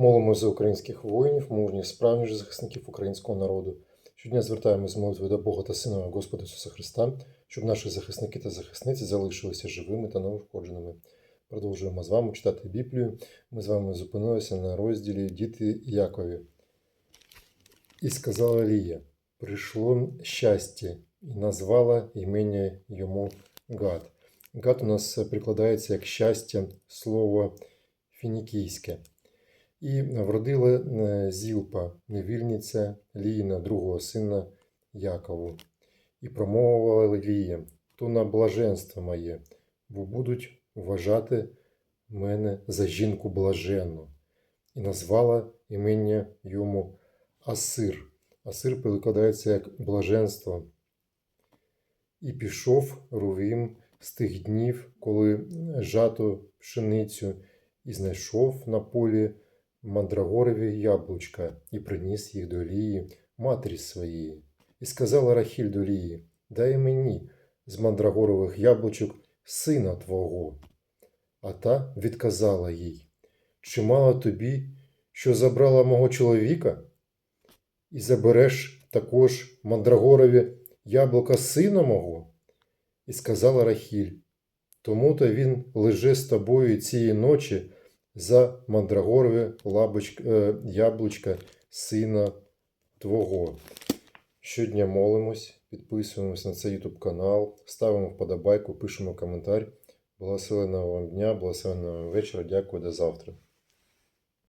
Молимо за українських воїнів, мужніх справжніх захисників українського народу. Щодня звертаємось з молитвою до Бога та Сина Господа Ісуса Христа, щоб наші захисники та захисниці залишилися живими та неушкодженими. Продовжуємо з вами читати Біблію. Ми з вами зупинилися на розділі Діти Якові. І сказала Лія: прийшло щастя, і назвала імення йому Гад. Гад у нас прикладається як щастя, слово фінікійське. І вродила е, Зілпа, невільниця Ліїна, другого сина Якову. І промовила Лія, то на блаженство моє, бо будуть вважати мене за жінку блаженну. І назвала імення йому Асир. Асир перекладається як блаженство. І пішов Рувім з тих днів, коли жато пшеницю, і знайшов на полі мандрагорові яблучка, і приніс їх до Лії, матері своєї. І сказала Рахіль до Лії, дай мені з мандрагорових яблучок сина твого. А та відказала їй, чи мало тобі, що забрала мого чоловіка? І забереш також мандрагорові яблука сина мого? І сказала Рахіль, тому-то він леже з тобою цієї ночі за мандрагорове лабочка, е, яблучка сина Твого. Щодня молимось, підписуємось на цей YouTube канал, ставимо вподобайку, пишемо коментар. Благословенного вам дня, благословенного вам вечора. Дякую, до завтра.